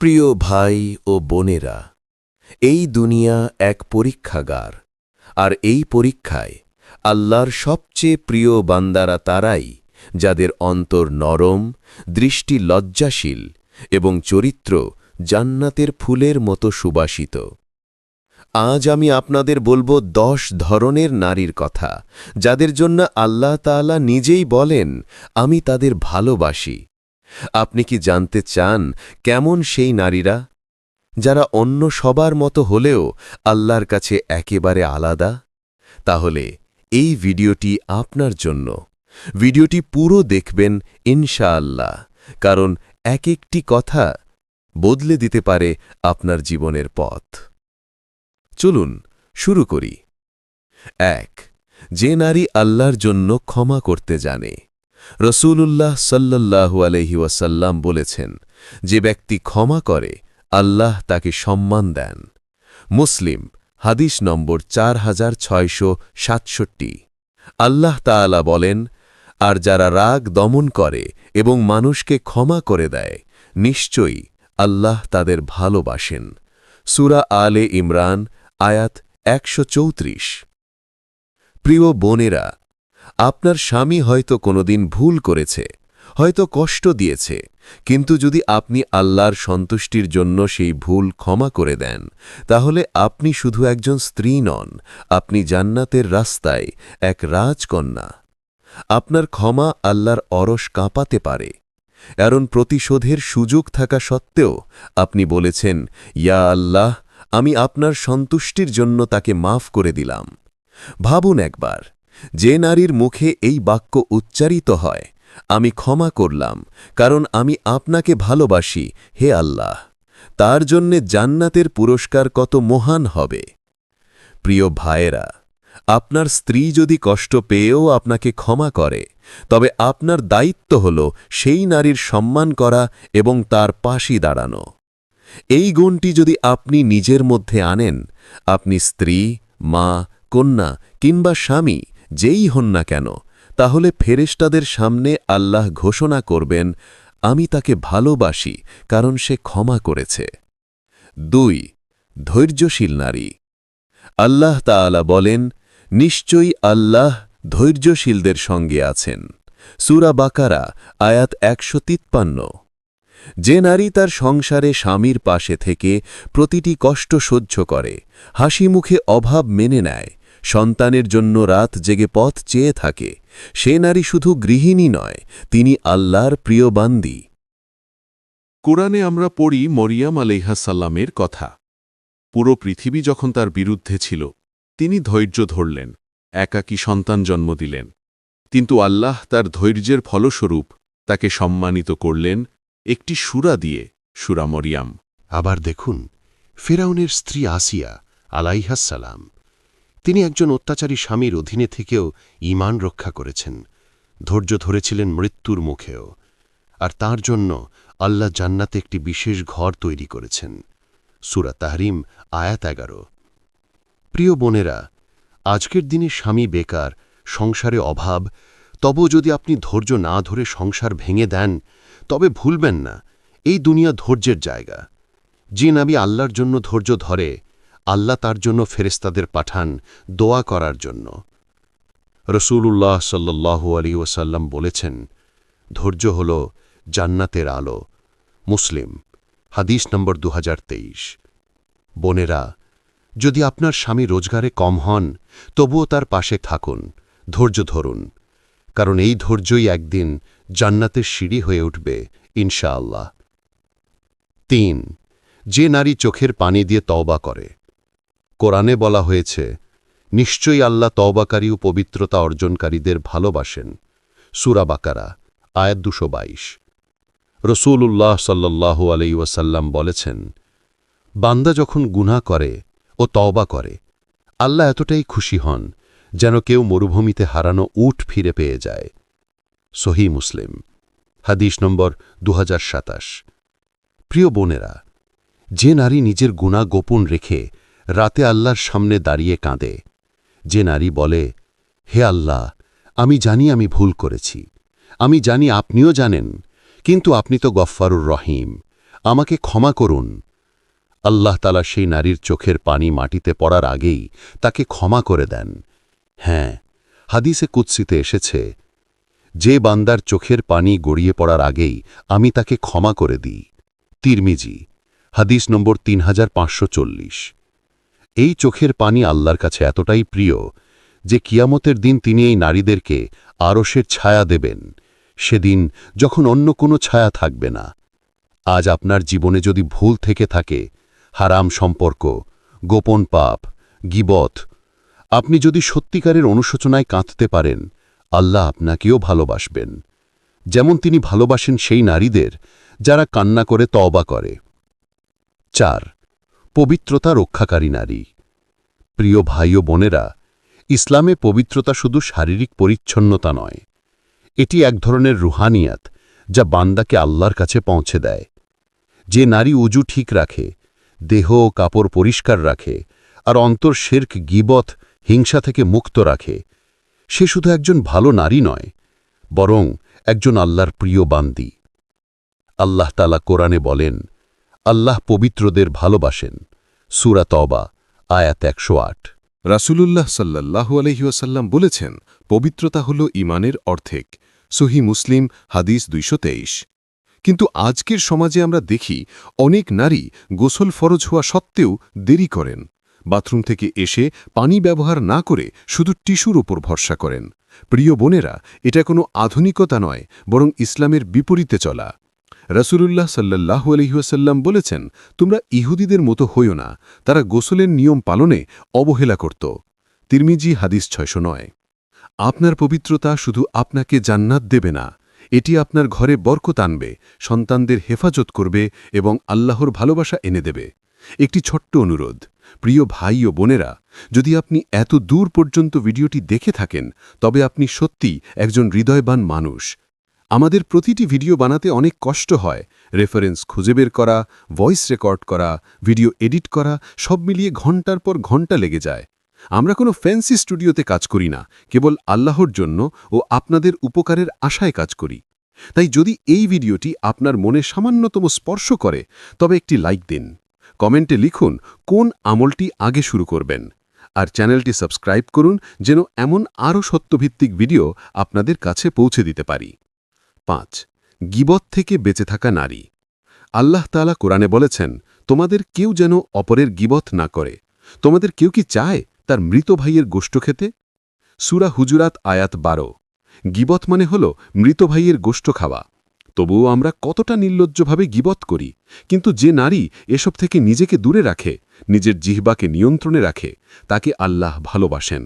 প্রিয় ভাই ও বোনেরা, এই দুনিয়া এক পরীক্ষাগার, আর এই পরীক্ষায় আল্লাহর সবচেয়ে প্রিয় বান্দারা তারাই, যাদের অন্তর নরম, দৃষ্টি লজ্জাশীল এবং চরিত্র জান্নাতের ফুলের মতো সুবাসিত। আজ আমি আপনাদের বলব দশ ধরনের নারীর কথা, যাদের জন্য আল্লাহ তাআলা নিজেই বলেন, আমি তাদের ভালোবাসি। আপনি কি জানতে চান কেমন সেই নারীরা? যারা অন্য সবার মতো হলেও আল্লাহর কাছে একেবারে আলাদা? তাহলে এই ভিডিওটি আপনার জন্য। ভিডিওটি পুরো দেখবেন ইনশাআল্লাহ, কারণ এক একটি কথা বদলে দিতে পারে আপনার জীবনের পথ। চলুন শুরু করি। এক, যে নারী আল্লাহর জন্য ক্ষমা করতে জানে। রসূলুল্লাহ সাল্লাল্লাহু আলহি ওয়াসাল্লাম বলেছেন, যে ব্যক্তি ক্ষমা করে, আল্লাহ তাকে সম্মান দেন। মুসলিম, হাদিস নম্বর চার হাজার ছয়শো সাতষট্টি। আল্লাহ তাআলা বলেন, আর যারা রাগ দমন করে এবং মানুষকে ক্ষমা করে দেয়, নিশ্চয়ই আল্লাহ তাদের ভালোবাসেন। সুরা আলে ইমরান, আয়াত একশো চৌত্রিশ। প্রিয় বোনেরা আপনার স্বামী হয়তো কোনোদিন ভুল করেছে, হয়তো কষ্ট দিয়েছে, কিন্তু যদি আপনি আল্লাহর সন্তুষ্টির জন্য সেই ভুল ক্ষমা করে দেন, তাহলে আপনি শুধু একজন স্ত্রী নন, আপনি জান্নাতের রাস্তায় এক রাজকন্যা। আপনার ক্ষমা আল্লাহর অরস কাঁপাতে পারে। এরণ প্রতিশোধের সুযোগ থাকা সত্ত্বেও আপনি বলেছেন, ইয়া আল্লাহ, আমি আপনার সন্তুষ্টির জন্য তাকে মাফ করে দিলাম। ভাবুন একবার যে নারীর মুখে এই বাক্য উচ্চারিত হয়, আমি ক্ষমা করলাম, কারণ আমি আপনাকে ভালোবাসি, হে আল্লাহ। তার জন্যে জান্নাতের পুরস্কার কত মহান হবে। প্রিয় ভাইয়েরা, আপনার স্ত্রী যদি কষ্ট পেয়েও আপনাকে ক্ষমা করে, তবে আপনার দায়িত্ব হল সেই নারীর সম্মান করা এবং তার পাশি দাঁড়ানো। এই গুণটি যদি আপনি নিজের মধ্যে আনেন, আপনি স্ত্রী, মা, কন্যা কিংবা স্বামী যেই হন না কেন, তাহলে ফেরেশতাদের সামনে আল্লাহ ঘোষণা করবেন, আমি তাকে ভালোবাসি, কারণ সে ক্ষমা করেছে। দুই, ধৈর্যশীল নারী। আল্লাহ তাআলা বলেন, নিশ্চয়ই আল্লাহ ধৈর্যশীলদের সঙ্গে আছেন। সুরা বাকারা, আয়াত একশো তিপ্পান্ন। যে নারী তার সংসারে স্বামীর পাশে থেকে প্রতিটি কষ্ট সহ্য করে হাসি মুখে অভাব মেনে নেয় সন্তানের জন্য রাত জেগে পথ চেয়ে থাকে। সে নারী শুধু গৃহিণী নয় তিনি আল্লাহর প্রিয় বান্দি। কোরআনে আমরা পড়ি মরিয়াম আলাইহাসাল্লামের কথা। পুরো পৃথিবী যখন তার বিরুদ্ধে ছিল তিনি ধৈর্য ধরলেন একাকী সন্তান জন্ম দিলেন। কিন্তু আল্লাহ তার ধৈর্যের ফলস্বরূপ তাকে সম্মানিত করলেন একটি সুরা দিয়ে সুরা মরিয়াম। আবার দেখুন ফেরাউনের স্ত্রী আসিয়া আলাইহাসালাম তিনি একজন অত্যাচারী স্বামীর অধীনে থেকেও ঈমান রক্ষা করেছেন। ধৈর্য ধরেছিলেন মৃত্যুর মুখেও। আর তার জন্য আল্লাহ জান্নাতে একটি বিশেষ ঘর তৈরি করেছেন। সুরা তাহরিম, আয়াত এগারো। প্রিয় বোনেরা, আজকের দিনে স্বামী বেকার, সংসারে অভাব তবু যদি আপনি ধৈর্য না ধরে সংসার ভেঙে দেন, তবে ভুলবেন না। এই দুনিয়া ধৈর্যের জায়গা। যে নাবি আল্লাহর জন্য ধৈর্য ধরে আল্লাহ তার জন্য ফেরেস্তাদের পাঠান দোয়া করার জন্য। রসুল্লাহ সাল্লু আলী ওসাল্লাম বলেছেন, ধৈর্য হল জান্নাতের আলো। মুসলিম, হাদিস নম্বর দু হাজার তেইশ। বোনেরা, যদি আপনার স্বামী রোজগারে কম হন, তবুও তার পাশে থাকুন, ধৈর্য ধরুন, কারণ এই ধৈর্যই একদিন জান্নাতের সিঁড়ি হয়ে উঠবে, ইনশাআল্লাহ। তিন, যে নারী চোখের পানি দিয়ে তওবা করে কোরআনে বলা হয়েছে, নিশ্চয়ই আল্লাহ তওবাকারী ও পবিত্রতা অর্জনকারীদের ভালোবাসেন। সুরাবাকারা আয়াত দুশো বাইশ। রসুল্লাহ সাল্লাহ আলাই ওয়াসাল্লাম বলেছেন, বান্দা যখন গুনা করে ও তওবা করে, আল্লাহ এতটাই খুশি হন যেন কেউ মরুভূমিতে হারানো উঠ ফিরে পেয়ে যায়। সহি মুসলিম, হাদিস নম্বর দু হাজার সাতাশ। প্রিয় বোনেরা, যে নারী নিজের গুণা গোপন রেখে রাতে আল্লাহর সামনে দাঁড়িয়ে কাঁদে। যে নারী বলে, হে আল্লাহ, আমি জানি আমি ভুল করেছি। আমি জানি আপনিও জানেন, কিন্তু আপনি তো গফ্ফারুর রহিম। আমাকে ক্ষমা করুন। আল্লাহ তালা সেই নারীর চোখের পানি মাটিতে পড়ার আগেই তাকে ক্ষমা করে দেন। হ্যাঁ হাদিসে কুৎসিতে এসেছে, যে বান্দার চোখের পানি গড়িয়ে পড়ার আগেই আমি তাকে ক্ষমা করে দিই। তিরমিজি, হাদিস নম্বর তিন হাজার পাঁচশো চল্লিশ। এই চোখের পানি আল্লাহর কাছে এতটাই প্রিয় যে কিয়ামতের দিন তিনি এই নারীদেরকে আরসের ছায়া দেবেন। সেদিন যখন অন্য কোনো ছায়া থাকবে না, আজ আপনার জীবনে যদি ভুল থেকে থাকে, হারাম সম্পর্ক, গোপন পাপ, গিবত, আপনি যদি সত্যিকারের অনুশোচনায় কাঁদতে পারেন, আল্লাহ আপনাকেও ভালোবাসবেন। যেমন তিনি ভালোবাসেন সেই নারীদের যারা কান্না করে তওবা করে। চার পবিত্রতা রক্ষাকারী নারী। প্রিয় ভাই ও বোনেরা, ইসলামে পবিত্রতা শুধু শারীরিক পরিচ্ছন্নতা নয়, এটি এক ধরনের রুহানিয়াত যা বান্দাকে আল্লাহর কাছে পৌঁছে দেয়। যে নারী উজু ঠিক রাখে, দেহ ও কাপড় পরিষ্কার রাখে, আর অন্তর শেরক, গিবত, হিংসা থেকে মুক্ত রাখে, সে শুধু একজন ভালো নারী নয়, বরং একজন আল্লাহর প্রিয় বান্দি। আল্লাহ তালা কোরআনে বলেন আল্লাহ পবিত্রদের ভালোবাসেন। সুরা তবা আয়াত একশো আট। রাসূলুল্লাহ সাল্লাল্লাহু আলহিউসাল্লাম বলেছেন, পবিত্রতা হল ইমানের অর্ধেক। সহি মুসলিম, হাদিস দুইশ তেইশ। কিন্তু আজকের সমাজে আমরা দেখি, অনেক নারী গোসল ফরজ হওয়া সত্ত্বেও দেরি করেন। বাথরুম থেকে এসে পানি ব্যবহার না করে শুধু টিস্যুর ওপর ভরসা করেন। প্রিয় বোনেরা, এটা কোনো আধুনিকতা নয়, বরং ইসলামের বিপরীতে চলা। রসুলুল্লাহ সাল্লাহু আলহিহাসাল্লাম বলেছেন, তোমরা ইহুদিদের মতো হইও না, তারা গোসলের নিয়ম পালনে অবহেলা করত। তিরমিজি হাদিস ছয়শো নয়। আপনার পবিত্রতা শুধু আপনাকে জান্নাত দেবে না, এটি আপনার ঘরে বরকত আনবে, সন্তানদের হেফাজত করবে এবং আল্লাহর ভালোবাসা এনে দেবে। একটি ছোট্ট অনুরোধ, প্রিয় ভাই ও বোনেরা, যদি আপনি এত দূর পর্যন্ত ভিডিওটি দেখে থাকেন, তবে আপনি সত্যি একজন হৃদয়বান মানুষ আমাদের প্রতিটি ভিডিও বানাতে অনেক কষ্ট হয়। রেফারেন্স খুঁজে বের করা, ভয়েস রেকর্ড করা, ভিডিও এডিট করা, সব মিলিয়ে ঘণ্টার পর ঘণ্টা লেগে যায়। আমরা কোনো ফ্যান্সি স্টুডিওতে কাজ করি না, কেবল আল্লাহর জন্য ও আপনাদের উপকারের আশায় কাজ করি। তাই যদি এই ভিডিওটি আপনার মনে সামান্যতম স্পর্শ করে, তবে একটি লাইক দিন। কমেন্টে লিখুন, কোন আমলটি আগে শুরু করবেন? আর চ্যানেলটি সাবস্ক্রাইব করুন, যেন এমন আরও সত্যভিত্তিক ভিডিও আপনাদের কাছে পৌঁছে দিতে পারি। পাঁচ, গিবত থেকে বেঁচে থাকা নারী। আল্লাহ তালা কোরআনে বলেছেন, তোমাদের কেউ যেন অপরের গিবত না করে। তোমাদের কেউ কি চায় তার মৃত ভাইয়ের গোষ্ঠ খেতে? সুরা হুজুরাত আয়াত বারো, গিবত মানে হল মৃত ভাইয়ের গোষ্ঠ খাওয়া। তবুও আমরা কতটা নির্লজ্জভাবে গিবত করি, কিন্তু যে নারী এসব থেকে নিজেকে দূরে রাখে, নিজের জিহবাকে নিয়ন্ত্রণে রাখে, তাকে আল্লাহ ভালোবাসেন।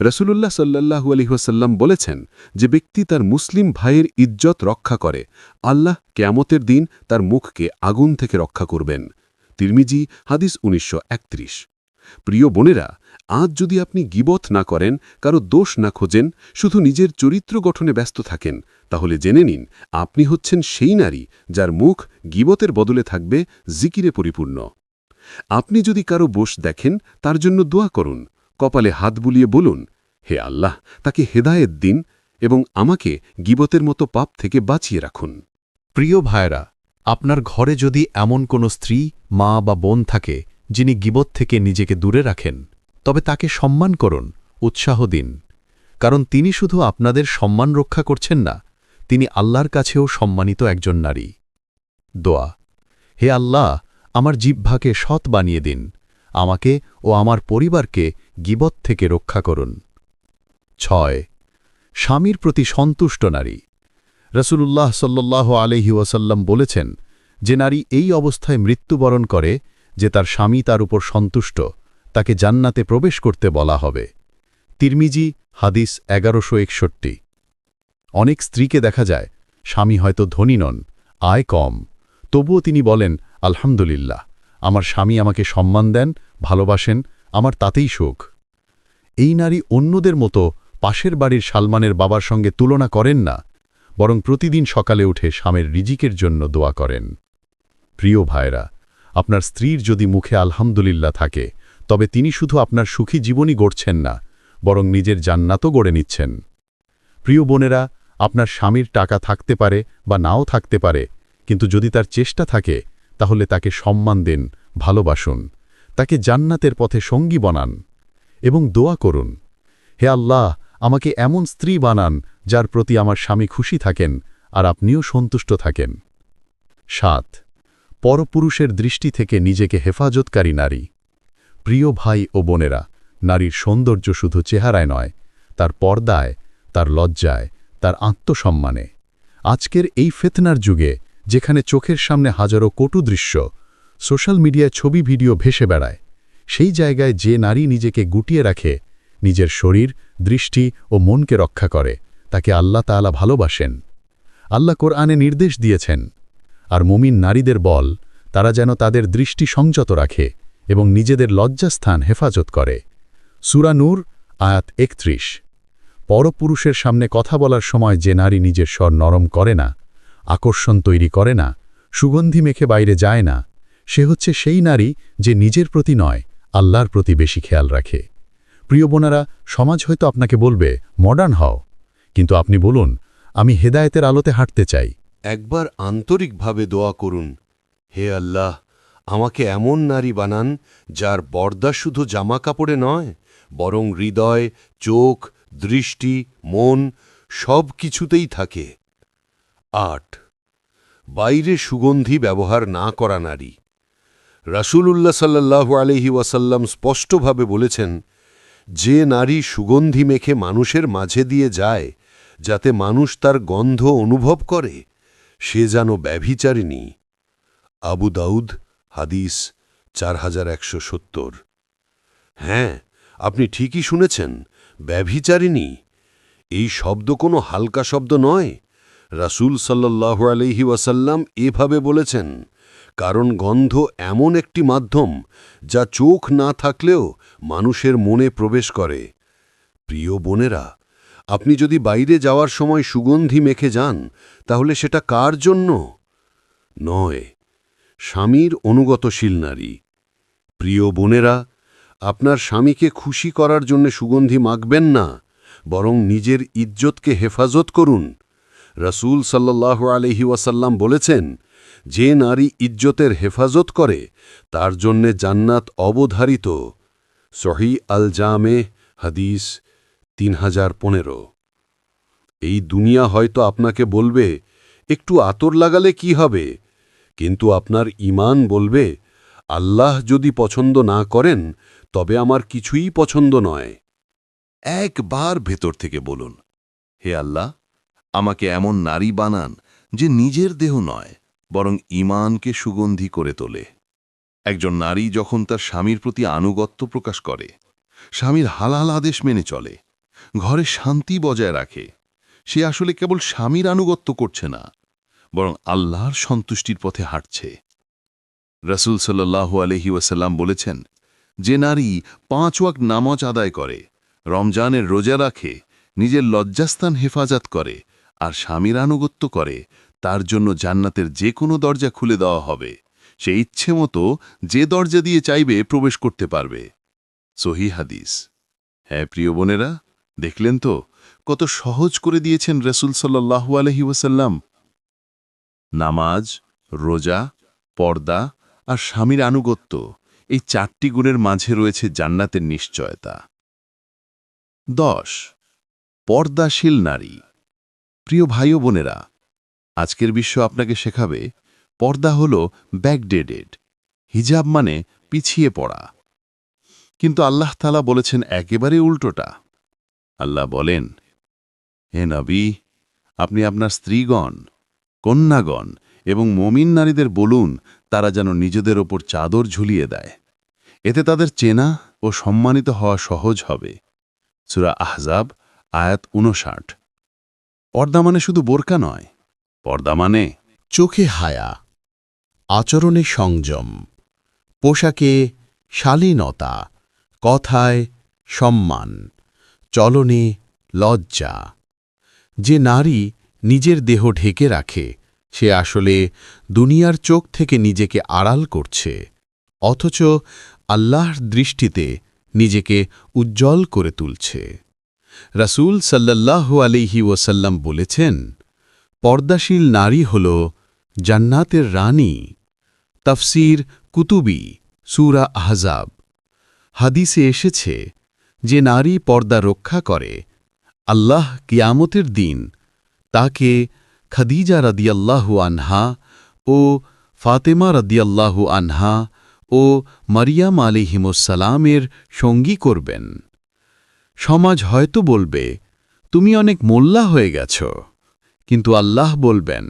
রসুলুল্লাহ সাল্লাহু আলহিহাসাল্লাম বলেছেন যে ব্যক্তি তার মুসলিম ভাইয়ের ইজ্জত রক্ষা করে, আল্লাহ কেয়ামতের দিন তার মুখকে আগুন থেকে রক্ষা করবেন। তিরমিজি, হাদিস উনিশশো একত্রিশ। প্রিয় বোনেরা, আজ যদি আপনি গিবত না করেন, কারও দোষ না খোঁজেন, শুধু নিজের চরিত্র গঠনে ব্যস্ত থাকেন, তাহলে জেনে নিন, আপনি হচ্ছেন সেই নারী যার মুখ গিবতের বদলে থাকবে, জিকিরে পরিপূর্ণ। আপনি যদি কারও বোস দেখেন, তার জন্য দোয়া করুন কপালে হাত বুলিয়ে বলুন, হে আল্লাহ, তাকে হেদায়েত দিন এবং আমাকে গিবতের মতো পাপ থেকে বাঁচিয়ে রাখুন। প্রিয় ভাইরা আপনার ঘরে যদি এমন কোনো স্ত্রী, মা বা বোন থাকে, যিনি গিবত থেকে নিজেকে দূরে রাখেন, তবে তাকে সম্মান করুন, উৎসাহ দিন। কারণ তিনি শুধু আপনাদের সম্মান রক্ষা করছেন না, তিনি আল্লাহর কাছেও সম্মানিত একজন নারী। দোয়া, হে আল্লাহ, আমার জিহ্বাকে সৎ বানিয়ে দিন আমাকে ও আমার পরিবারকে গিবত থেকে রক্ষা করুন। ছয়, স্বামীর প্রতি সন্তুষ্ট নারী। রসুলুল্লাহ সাল্লাহ আলহি ওয়াসাল্লাম বলেছেন, যে নারী এই অবস্থায় মৃত্যুবরণ করে যে তার স্বামী তার উপর সন্তুষ্ট, তাকে জান্নাতে প্রবেশ করতে বলা হবে। তিরমিজি, হাদিস এগারোশো একষট্টি। অনেক স্ত্রীকে দেখা যায়, স্বামী হয়তো ধনী নন, আয় কম, তবুও তিনি বলেন, আলহামদুলিল্লাহ। আমার স্বামী আমাকে সম্মান দেন, ভালোবাসেন, আমার তাতেই সুখ। এই নারী অন্যদের মতো পাশের বাড়ির সালমানের বাবার সঙ্গে তুলনা করেন না, বরং প্রতিদিন সকালে উঠে স্বামের রিজিকের জন্য দোয়া করেন। প্রিয় ভাইরা আপনার স্ত্রীর যদি মুখে আলহামদুলিল্লাহ থাকে, তবে তিনি শুধু আপনার সুখী জীবনই গড়ছেন না, বরং নিজের জান্নাতও গড়ে নিচ্ছেন। প্রিয় বোনেরা, আপনার স্বামীর টাকা থাকতে পারে বা নাও থাকতে পারে, কিন্তু যদি তার চেষ্টা থাকে তাহলে তাকে সম্মান দেন, ভালোবাসুন। তাকে জান্নাতের পথে সঙ্গী বানান এবং দোয়া করুন। হে আল্লাহ, আমাকে এমন স্ত্রী বানান, যার প্রতি আমার স্বামী খুশি থাকেন আর আপনিও সন্তুষ্ট থাকেন। সাত, পরপুরুষের দৃষ্টি থেকে নিজেকে হেফাজতকারী নারী। প্রিয় ভাই ও বোনেরা, নারীর সৌন্দর্য শুধু চেহারায় নয়, তার পর্দায়, তার লজ্জায়, তার আত্মসম্মানে। আজকের এই ফেতনার যুগে যেখানে চোখের সামনে হাজারো কটু দৃশ্য, সোশ্যাল মিডিয়ায় ছবি, ভিডিও ভেসে বেড়ায়। সেই জায়গায় যে নারী নিজেকে গুটিয়ে রাখে, নিজের শরীর, দৃষ্টি ও মনকে রক্ষা করে, তাকে আল্লাহ তাআলা ভালোবাসেন। আল্লাহ কোরআনে নির্দেশ দিয়েছেন, আর মুমিন নারীদের বল, তারা যেন তাদের দৃষ্টি সংযত রাখে এবং নিজেদের লজ্জাস্থান হেফাজত করে। সুরানুর আয়াত একত্রিশ। পরপুরুষের সামনে কথা বলার সময় যে নারী নিজের স্বর নরম করে না আকর্ষণ তৈরি করে না, সুগন্ধি মেখে বাইরে যায় না। সে হচ্ছে সেই নারী যে নিজের প্রতি নয়, আল্লাহর প্রতি বেশি খেয়াল রাখে। প্রিয় বোনারা, সমাজ হয়তো আপনাকে বলবে, মডার্ন হও। কিন্তু আপনি বলুন, আমি হেদায়েতের আলোতে হাঁটতে চাই। একবার আন্তরিকভাবে দোয়া করুন, হে আল্লাহ, আমাকে এমন নারী বানান যার বর্দা শুধু জামা কাপড়ে নয়, বরং হৃদয়, চোখ, দৃষ্টি, মন সব কিছুতেই থাকে। আট। বাইরে সুগন্ধি ব্যবহার না করা নারী। রাসূলুল্লাহ সাল্লাল্লাহু আলহি ওয়াসাল্লাম স্পষ্টভাবে বলেছেন, যে নারী সুগন্ধি মেখে মানুষের মাঝে দিয়ে যায়, যাতে মানুষ তার গন্ধ অনুভব করে, সে যেন ব্যভিচারিণী। আবু দাউদ, হাদিস চার হাজার একশো সত্তর। হ্যাঁ আপনি ঠিকই শুনেছেন, ব্যভিচারিণী। এই শব্দ কোনো হালকা শব্দ নয়। রাসূল সাল্লাহ আলহি ওয়াসাল্লাম এভাবে বলেছেন, কারণ গন্ধ এমন একটি মাধ্যম যা চোখ না থাকলেও মানুষের মনে প্রবেশ করে। প্রিয় বোনেরা, আপনি যদি বাইরে যাওয়ার সময় সুগন্ধি মেখে যান, তাহলে সেটা কার জন্য? নয়, স্বামীর অনুগতশীল নারী। প্রিয় বোনেরা, আপনার স্বামীকে খুশি করার জন্য সুগন্ধি মাখবেন না, বরং নিজের ইজ্জতকে হেফাজত করুন। রসুল সাল্লাহ আলহি ওয়াসাল্লাম বলেছেন, যে নারী ইজ্জতের হেফাজত করে, তার জন্যে জান্নাত অবধারিত। সহি আল জামে হাদিস তিন হাজার পনেরো। এই দুনিয়া হয়তো আপনাকে বলবে, একটু আতর লাগালে কি হবে? কিন্তু আপনার ইমান বলবে, আল্লাহ যদি পছন্দ না করেন, তবে আমার কিছুই পছন্দ নয়। একবার ভেতর থেকে বলুন, হে আল্লাহ আমাকে এমন নারী বানান যে নিজের দেহ নয়, বরং ইমানকে সুগন্ধি করে তোলে। একজন নারী যখন তার স্বামীর প্রতি আনুগত্য প্রকাশ করে, স্বামীর হালাল আদেশ মেনে চলে, ঘরে শান্তি বজায় রাখে, সে আসলে কেবল স্বামীর আনুগত্য করছে না, বরং আল্লাহর সন্তুষ্টির পথে হাঁটছে। রসুল সাল্লাহ আলহি ওয়াসাল্লাম বলেছেন, যে নারী পাঁচ ওয়াক নামাজ আদায় করে, রমজানের রোজা রাখে, নিজের লজ্জাস্থান হেফাজত করে আর স্বামীর আনুগত্য করে, তার জন্য জান্নাতের যে কোনো দরজা খুলে দেওয়া হবে। সে ইচ্ছে মতো যে দরজা দিয়ে চাইবে প্রবেশ করতে পারবে। সহি হাদিস। হ্যাঁ প্রিয় বোনেরা, দেখলেন তো কত সহজ করে দিয়েছেন রসুল সাল্লাহু আলহি ওয়াসাল্লাম? নামাজ, রোজা, পর্দা আর স্বামীর আনুগত্য, এই চারটি গুণের মাঝে রয়েছে জান্নাতের নিশ্চয়তা। দশ। পর্দাশীল নারী। প্রিয় ভাই ও বোনেরা, আজকের বিশ্ব আপনাকে শেখাবে, পর্দা হল ব্যাকডেডেড হিজাব মানে পিছিয়ে পড়া। কিন্তু আল্লাহ তালা বলেছেন একেবারে উল্টোটা। আল্লাহ বলেন, হে নবী, আপনি আপনার স্ত্রীগণ, কন্যাগণ এবং মমিন নারীদের বলুন, তারা যেন নিজেদের ওপর চাদর ঝুলিয়ে দেয়। এতে তাদের চেনা ও সম্মানিত হওয়া সহজ হবে। সুরা আহজাব, আয়াত উনষাট পর্দা মানে শুধু বোরকা নয়, পর্দা মানে চোখে হায়া, আচরণে সংযম, পোশাকে শালীনতা, কথায় সম্মান, চলনে লজ্জা। যে নারী নিজের দেহ ঢেকে রাখে, সে আসলে দুনিয়ার চোখ থেকে নিজেকে আড়াল করছে, অথচ আল্লাহর দৃষ্টিতে নিজেকে উজ্জ্বল করে তুলছে। রাসূল সাল্লাল্লাহু আলিহি ওয়াসাল্লাম বলেছেন, পর্দাশীল নারী হল জান্নাতের রানী। তফসির কুতুবি, সুরা আহজাব। হাদিসে এসেছে, যে নারী পর্দা রক্ষা করে, আল্লাহ কিয়ামতের দিন তাকে খাদিজা রদিয়াল্লাহু আনহা ও ফাতেমা রদিয়াল্লাহু আনহা ও মারিয়াম আলিহিমুসালামের সঙ্গী করবেন। সমাজ হয়তো বলবে, তুমি অনেক মোল্লা হয়ে গেছ। কিন্তু আল্লাহ বলবেন,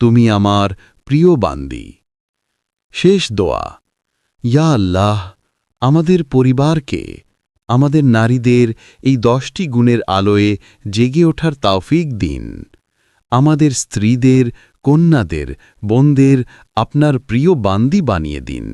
তুমি আমার প্রিয় বান্দি। শেষ দোয়া, ইয়া আল্লাহ, আমাদের পরিবারকে, আমাদের নারীদের এই দশটি গুণের আলোয়ে জেগে ওঠার তাওফিক দিন। আমাদের স্ত্রীদের, কন্যাদের, বোনদের আপনার প্রিয় বান্দি বানিয়ে দিন।